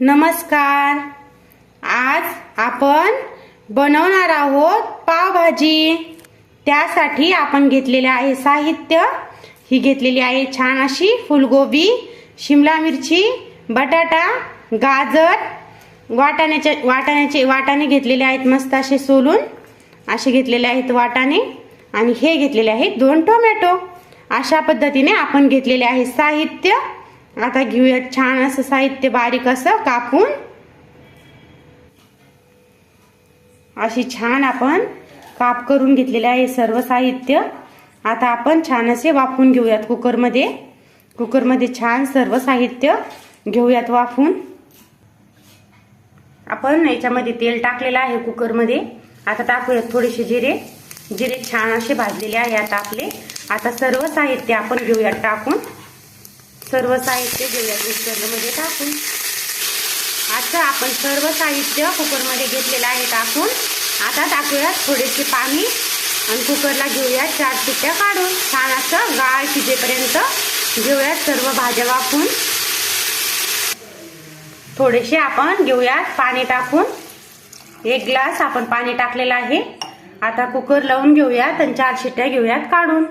नमस्कार. आज आपण बनवणार आहोत पावभाजी. त्यासाठी आपण घेतलेले आहे साहित्य. ही घेतलेली आहे छान अशी फुलगोबी शिमला मिरची बटाटा गाजर. वाटाण्याचे वाटाण्याचे वाटाणे घेतलेले आहेत मस्त असे सोलून. असे घेतलेले आहेत वाटाणे आणि हे घेतलेले आहेत दोन टोमॅटो. अशा पद्धतीने आपण घेतलेले आहे साहित्य. आता घेऊयात छान असं साहित्य बारीक असं कापून. अशी छान आपण काप करून घेतलेले आहे सर्व साहित्य. आता आपण छान असे वाफून घेऊयात कुकरमध्ये. कुकरमध्ये छान सर्व साहित्य घेऊयात वाफून. आपण याच्यामध्ये तेल टाकलेलं आहे कुकरमध्ये. आता टाकूयात थोडेसे जिरे. जिरे छान असे भाजलेले आहे आता आपले. आता सर्व साहित्य आपण घेऊयात टाकून. सर्व साहित्य घेऊयात कुकरमध्ये टाकून. आता आपण सर्व साहित्य कुकरमध्ये घेतलेलं आहे टाकून. आता टाकूयात थोडेसे पाणी आणि कुकरला घेऊयात चार शिट्ट्या काढून. छान असं गाळ शिजेपर्यंत घेऊयात सर्व भाज्या वाफून. थोडेसे आपण घेऊयात पाणी टाकून. एक ग्लास आपण पाणी टाकलेलं आहे. आता कुकर लावून घेऊयात आणि चार शिट्ट्या घेऊयात काढून.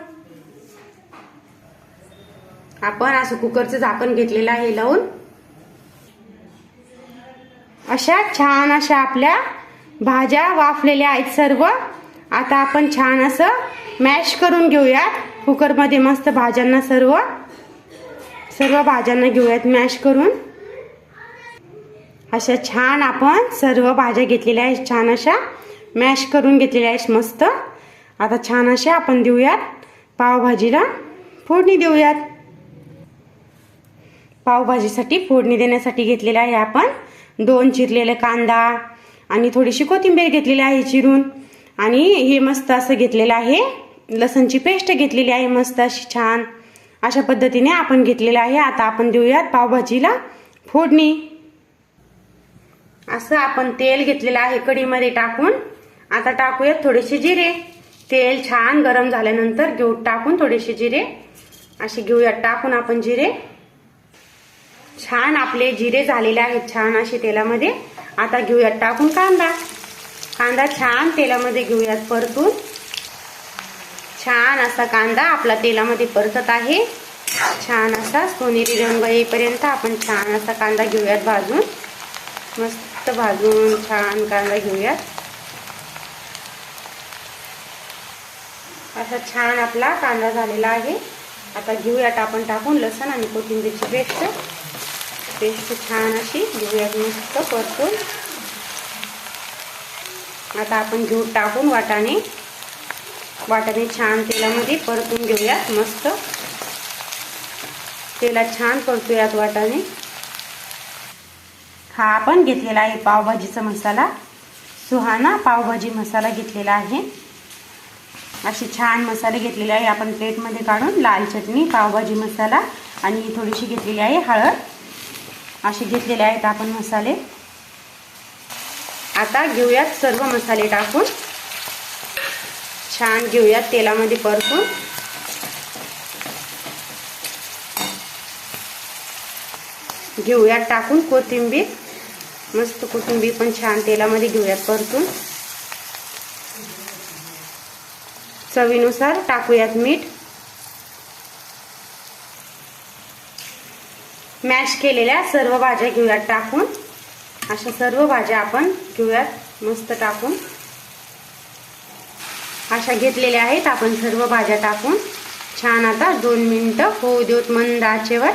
आपण असं कुकरचं झाकण घेतलेलं आहे लावून. अशा छान अशा आपल्या भाज्या वाफलेल्या आहेत सर्व. आता आपण छान असं मॅश करून घेऊयात. कुकरमध्ये मस्त भाज्यांना सर्व. सर्व भाज्यांना घेऊयात मॅश करून. अशा छान आपण सर्व भाज्या घेतलेल्या आहेत छान अशा मॅश करून घेतलेल्या आहेत मस्त. आता छान अशा आपण देऊयात. पावभाजीला फोडणी देऊयात. पावभाजीसाठी फोडणी देण्यासाठी घेतलेले आहे आपण. दोन चिरलेले कांदा आणि थोडीशी कोथिंबीर घेतलेली आहे चिरून. आणि हे मस्त असं घेतलेलं आहे. लसणची पेस्ट घेतलेली आहे मस्त अशी छान. अशा पद्धतीने आपण घेतलेलं आहे. आता आपण देऊयात पावभाजीला फोडणी. असं आपण तेल घेतलेलं आहे कढीमध्ये टाकून. आता टाकूयात थोडेसे जिरे. तेल छान गरम झाल्यानंतर घेऊ टाकून थोडेसे जिरे. असे घेऊयात. टाकून आपण जिरे. छान आपले जिरे झालेले आहेत छान असे तेलामध्ये. आता घेऊयात टाकून कांदा. कांदा छान तेलामध्ये घेऊयात परतून. छान असा कांदा आपला तेलामध्ये परतत आहे. छान असा सोनेरी रंग येईपर्यंत आपण छान असा कांदा घेऊयात भाजून. मस्त भाजून छान कांदा घेऊयात. असा छान आपला कांदा झालेला आहे. आता घेऊयात आपण टाकून लसण आणि कोथिंबीरची पेस्ट. पेस्ट छान अशी घेऊयात मस्त परतून. आता आपण घेऊ टाकून वाटाणे. वाटाणे छान तेलामध्ये परतून घेऊयात मस्त. तेला छान परतूयात वाटाणे. हा आपण घेतलेला आहे पावभाजीचा मसाला. सुहाना पावभाजी मसाला घेतलेला आहे. असे छान मसाले घेतलेले आहे. आपण प्लेटमध्ये काढून लाल चटणी पावभाजी मसाला आणि थोडीशी घेतलेली आहे हळद. असे घेतलेले आहेत आपण मसाले. आता घेऊयात सर्व मसाले टाकून. छान घेऊयात तेलामध्ये परतून. घेऊयात टाकून कोथिंबीर. मस्त कोथिंबीर पण छान तेलामध्ये घेऊयात परतून. चवीनुसार टाकूयात मीठ. मॅश केलेल्या सर्व भाज्या घेऊयात टाकून. अशा सर्व भाज्या आपण घेऊयात मस्त टाकून. अशा घेतलेल्या आहेत आपण सर्व भाज्या टाकून. छान आता दोन मिनटं होऊ देऊत मंद आचेवर.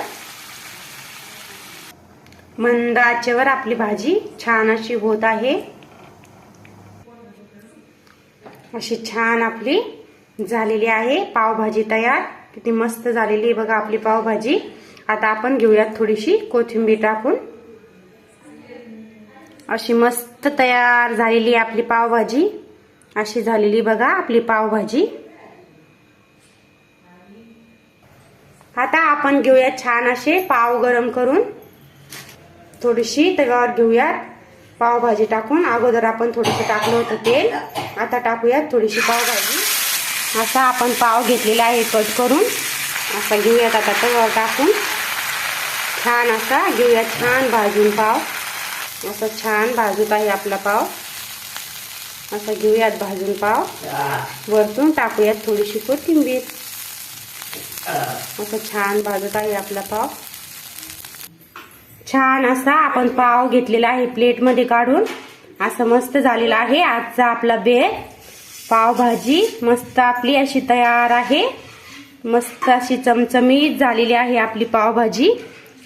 मंद आचेवर आपली भाजी छान अशी होत आहे. अशी छान आपली झालेली आहे पावभाजी तयार. किती मस्त झालेली आहे बघा आपली पावभाजी. आता आपण घेऊयात थोडीशी कोथिंबीर टाकून. अशी मस्त तयार झालेली आपली पावभाजी. अशी झालेली बघा आपली पावभाजी. आता आपण घेऊयात छान असे पाव गरम करून. थोडीशी तव्यावर घेऊयात. पावभाजी टाकून अगोदर आपण थोडीशी टाकलं होतं तेल. आता टाकूयात थोडीशी पावभाजी. असा आपण पाव घेतलेला आहे कट करून. असा घेऊयात आता तव्यावर टाकून. छान असा. घेऊया छान भाजून पाव. असा छान भाजत आहे आपला पाव. असा घेऊयात भाजून पाव. वरतून टाकूयात थोडीशी कोथिंबीर. असं छान भाजत आहे आपला पाव. छान असा आपण पाव घेतलेला आहे प्लेटमध्ये काढून. असं मस्त झालेला आहे. आजचा आपला बेळ पावभाजी मस्त आपली अशी तयार आहे. मस्त अशी चमचमीत झालेली आहे आपली पावभाजी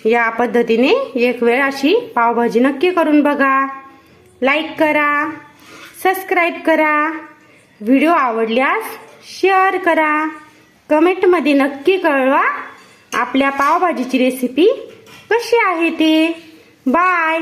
या पद्धतीने एक वेळ अशी पावभाजी नक्की करून बघा. लाईक करा सबस्क्राईब करा व्हिडिओ आवडल्यास शेअर करा. कमेंटमध्ये नक्की कळवा आपल्या पावभाजीची रेसिपी कशी आहे ते. बाय